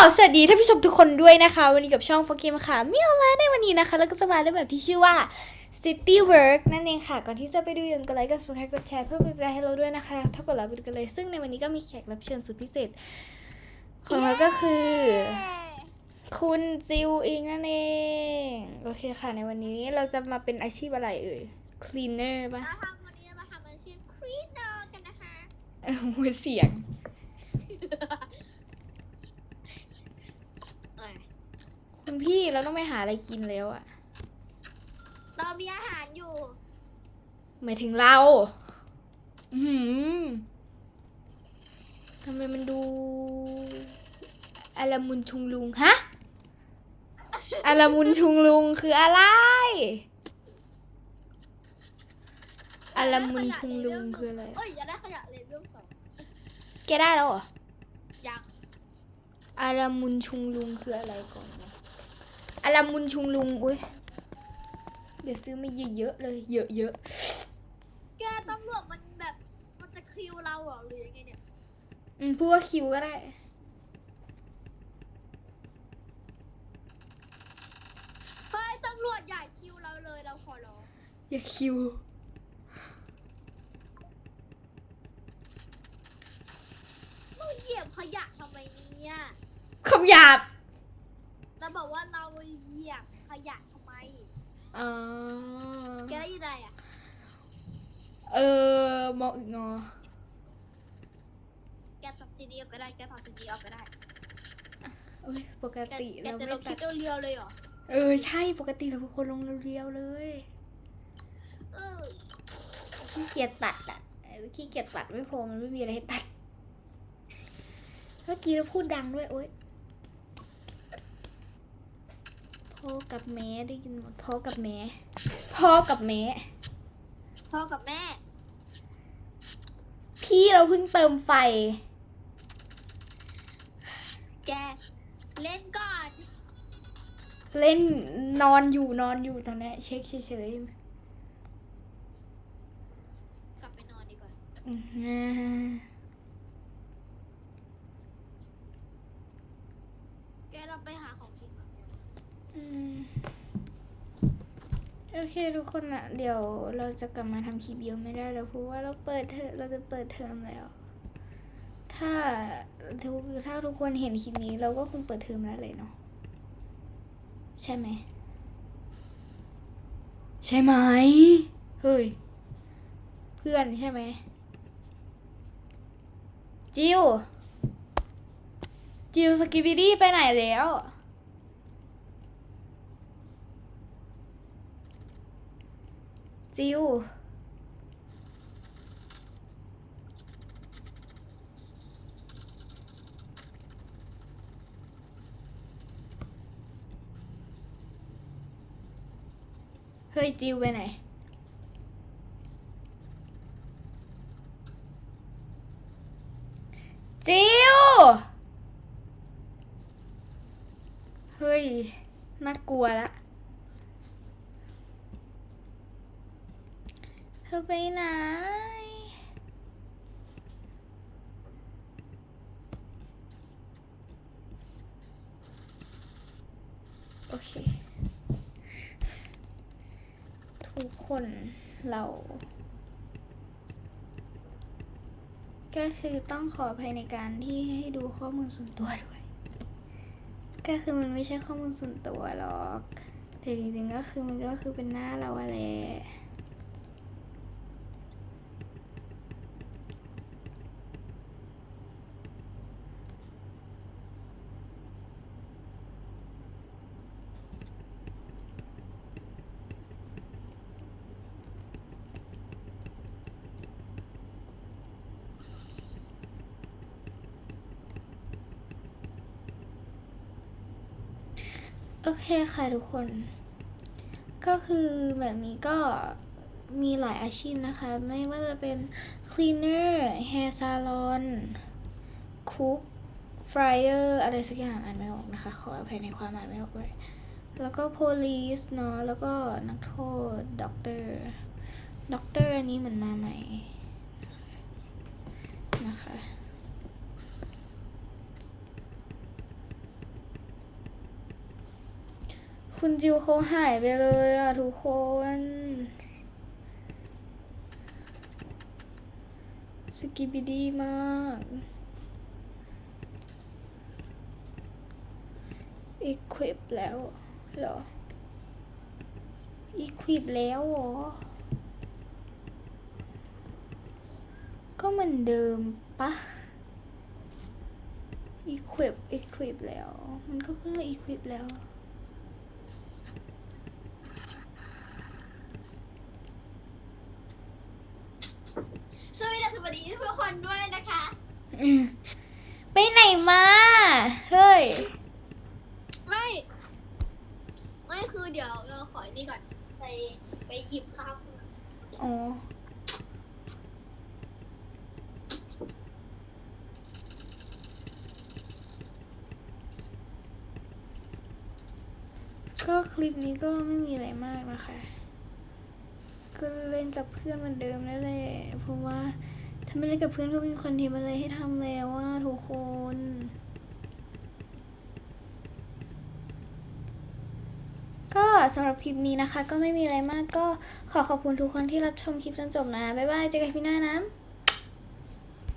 สวัสดีท่านผู้ชมทุกคนด้วยนะคะ วันนี้กับช่องโฟเกมค่ะมิโอลาในวันนี้นะคะ แล้วก็จะมาในแบบที่ชื่อว่า City Work นั่นเองค่ะ ก่อนที่จะไปดูอย่าลืมกดไลค์กด subscribe กดแชร์เพื่อเป็นกำลังใจให้เราด้วยนะคะ ถ้ากดแล้วไปดูกันเลย ซึ่งในวันนี้ก็มีแขกรับเชิญสุดพิเศษ ของเราก็คือ คุณจิวอิงนั่นเอง โอเคค่ะ ในวันนี้เราจะมาเป็นอาชีพอะไรเอ่ย cleaner ปะมาทำวันนี้มาทำอาชีพครีเนอร์กันนะคะเออมือเสียง คุณพี่เราต้องไปหาอะไรกินแล้วอะเรามีอาหารอยู่หมายถึงเรา อือหือทำไมมันดูอารามุนชุงลุงฮะอารามุนชุงลุงคืออะไรอารามุนชุงลุงคืออะไรเอ้ยอยากได้ขยะเลเวลสองแกได้แล้วเหรออยากอารามุนชุงลุงคืออะไรก่อนวะ อารามุนชุงลุงอุ้ยเดี๋ยวซื้อมาเยอะๆเลย เยอะแกตำรวจมันแบบมันจะคิวเราเหรอหรือยังไงเนี่ยๆอืมพูดว่าคิวก็ได้ เฮ้ยตำรวจอย่าคิวเราเลยเราขอร้องอย่าคิวเราเหยียบขยะทำไมเนี่ยคำหยาบ เราบอกว่าเราเหยียบขยะทำไม อ๋อ แกได้ยินอะไรอะ เออมองอีกงอ แกตัดซีดีออกก็ได้ แกถอดซีดีออกก็ได้ โอ้ยปกแกติแกเราจะไม่ลงคลิตัปดเรียวๆเลยเหรอ เออใช่ปกติเราเป็นคนลงเรียวๆเลยเออขี้เกียจตัดอะเออขี้เกียจตัดไม่พอมันไม่มีอะไรให้ตัดเมื่อกี้เราพูดดังด้วยโอ๊ย พ่อกับแม่ได้ยินหมดพ่อกับแม่พ่อกับแม่พ่อกับแม่ พี่เราเพิ่งเติมไฟ แก เล่นก่อน เล่นนอนอยู่นอนอยู่ตอนนี้เช็คเฉยกลับไปนอนดีกว่าๆอือฮึแกเราไปหาของกินก่อนอืม โอเคทุกคนอะเดี๋ยวเราจะกลับมาทำคลิปเยอะไม่ได้แล้วเพราะว่าเราเปิดเทอมเราจะเปิดเทอมแล้ว ถ้าทุกถ้าทุกคนเห็นคลิปนี้เราก็คงเปิดเทอมแล้วเลยเนาะใช่ไหมใช่ไหมเฮ้ยเพื่อนใช่ไหมจิวจิวสกิบิดี้ไปไหนแล้ว จิวเฮ้ยจิวไปไหนจิวเฮ้ย น่ากลัวละ ธอไปไหน โอเค ทุกคนเรา ก็คือต้องขออภัยในการที่ให้ดูข้อมูลส่วนตัวด้วย ก็คือมันไม่ใช่ข้อมูลส่วนตัวหรอก แต่จริงๆก็คือมันก็คือเป็นหน้าเราอะแหละ โอเคค่ะทุกคน ก็คือแบบนี้ก็มีหลายอาชีพนะคะ ไม่ว่าจะเป็น cleaner hair salon cook fryer อะไรสักอย่างอ่านไม่ออกนะคะ ขออภัยในความอ่านไม่ออกด้วย แล้วก็ police เนาะ แล้วก็นักโทษ doctor doctor อันนี้เหมือนมาใหม่นะคะ คุณจิวเขาหายไปเลยอะทุกคน สกิบิดีมากอีควิปแล้วเหรออีควิปแล้วเหรอ ก็เหมือนเดิมปะ equip equip แล้ว มันก็ขึ้นว่า equip แล้ว ส วัสดีสวัสดีทุกคนด้วยนะคะ ไปไหนมา เฮ้ย ไม่ ไม่คือเดี๋ยวเราขอนี่ก่อน ไปไปหยิบข้าวอ๋อก็คลิปนี้ก็ไม่มีอะไรมากนะคะ ก็เล่นกับเพื่อนเหมือนเดิมนั่นแหละเพราะว่า ถ้าไม่เล่นกับเพื่อนก็มมีคอนเทนต์อะไรให้ทำแล้วว่าทุกคนก็สำหรับคลิปนี้นะคะ ก็ไม่มีอะไรมากก็ขอขอบคุณทุกคนที่รับชมคลิปจนจบนะ บ๊ายบาย เจอกันพี่หน้านะ